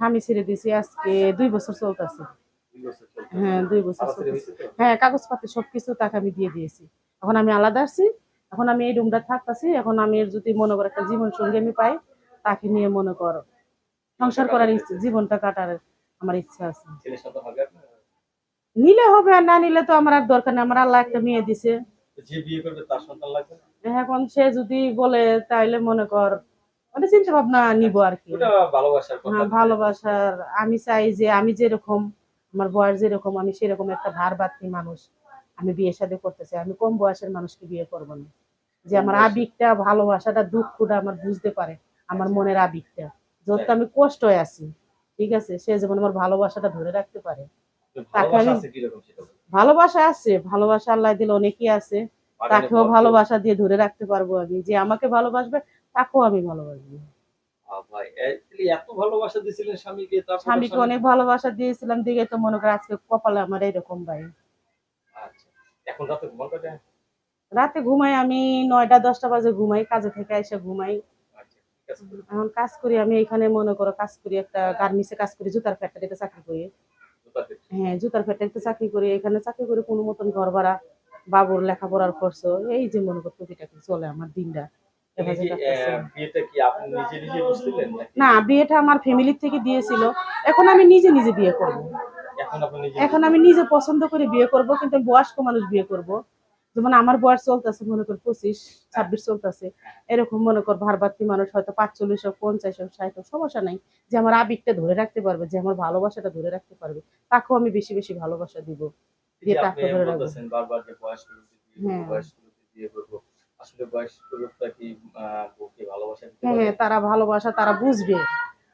স্বামী ছেড়ে দিয়েছি আজকে দুই বছর চলতেছে। হ্যাঁ দুই বছর চলতেছে? হ্যাঁ কাগজপাতি সবকিছু তাকে আমি দিয়ে দিয়েছি। এখন আমি আলাদা আছি এখন আমি এই রুমটা থাকতেছি এখন আমি যদি মনে কর একটা জীবন সঙ্গী আমি পাই তাকে নিয়ে মনে কর। সংসার করার ইচ্ছে জীবনটা কাটার আমার ইচ্ছা আছে? নিলে হবে আর না নিলে তো আমার আর দরকার নেই আমার আল্লাহ একটা মেয়ে দিছে? এখন সে যদি বলে তাইলে মনে কর মানে চিন্তা ভাবনা নিব আর কি। ভালোবাসার আমি চাই যে আমি যেরকম আমার বয়স যেরকম আমি সেরকম একটা ভার বাত্রী মানুষ। আমি বিয়ে শাদী করতে চাই। আমি কম বয়সের মানুষকে বিয়ে করব না। যে আমার আবেগটা ভালোবাসাটা দুঃখটা আমার বুঝতে পারে আমার মনের আবেগটা। যত আমি কষ্ট হয়ে আছি ঠিক আছে? সে যেমন আমার ভালোবাসাটা ধরে রাখতে পারে। তাকে আমি-। ভালোবাসা আছে। ভালোবাসা আল্লাহ দিলে অনেকেই আছে। তাকেও ভালোবাসা দিয়ে ধরে রাখতে পারব আমি। যে আমাকে ভালোবাসবে তাকেও আমি ভালোবাসবো এত ভালোবাসা দিয়েছিলেন স্বামীকে স্বামীকে অনেক ভালোবাসা দিয়েছিলাম দিকে তো মনে করে আজকে কপালে আমার এরকম ভাই। আচ্ছা এখন রাতে ঘুমান রাতে ঘুমাই আমি নয়টা দশটা বাজে ঘুমাই কাজে থেকে এসে ঘুমাই। আচ্ছা এখন কাজ করি আমি এখানে মনে করো কাজ করি একটা গার্মেন্টসে কাজ করি জুতার ফ্যাক্টরিতে চাকরি করি। হ্যাঁ জুতার ফ্যাক্টরিতে চাকরি করি এখানে চাকরি করে কোনো মতন ঘর ভাড়া বাবুর লেখাপড়ার খরচ এই যে মনে করো টুকিটাকি চলে আমার দিনটা। না বিয়েটা আমার ফ্যামিলির থেকে দিয়েছিল। এখন আমি নিজে নিজে বিয়ে করব। এখন আমি নিজে পছন্দ করে বিয়ে করব কিন্তু বয়স্ক মানুষ বিয়ে করব। যেমন আমার বয়স চলতেছে মনে কর পঁচিশ ছাব্বিশ চলতেছে। এরকম মনে কর ভারবাত্রী মানুষ হয়তো পাঁচচল্লিশ হোক পঞ্চাশ হোক ষাট হোক সমস্যা নাই। যে আমার আবেগটা ধরে রাখতে পারবে যে আমার ভালোবাসাটা ধরে রাখতে পারবে তাকেও আমি বেশি বেশি ভালোবাসা দিব। দিয়ে তাকে ধরে রাখব। হ্যাঁ। আসলে বয়স কি বউকে ভালোবাসা হ্যাঁ তারা ভালোবাসা তারা বুঝবে।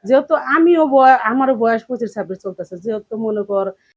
যেহেতু আমিও আমারও বয়স পঁচিশ ছাব্বিশ চলতেছে যেহেতু মনে কর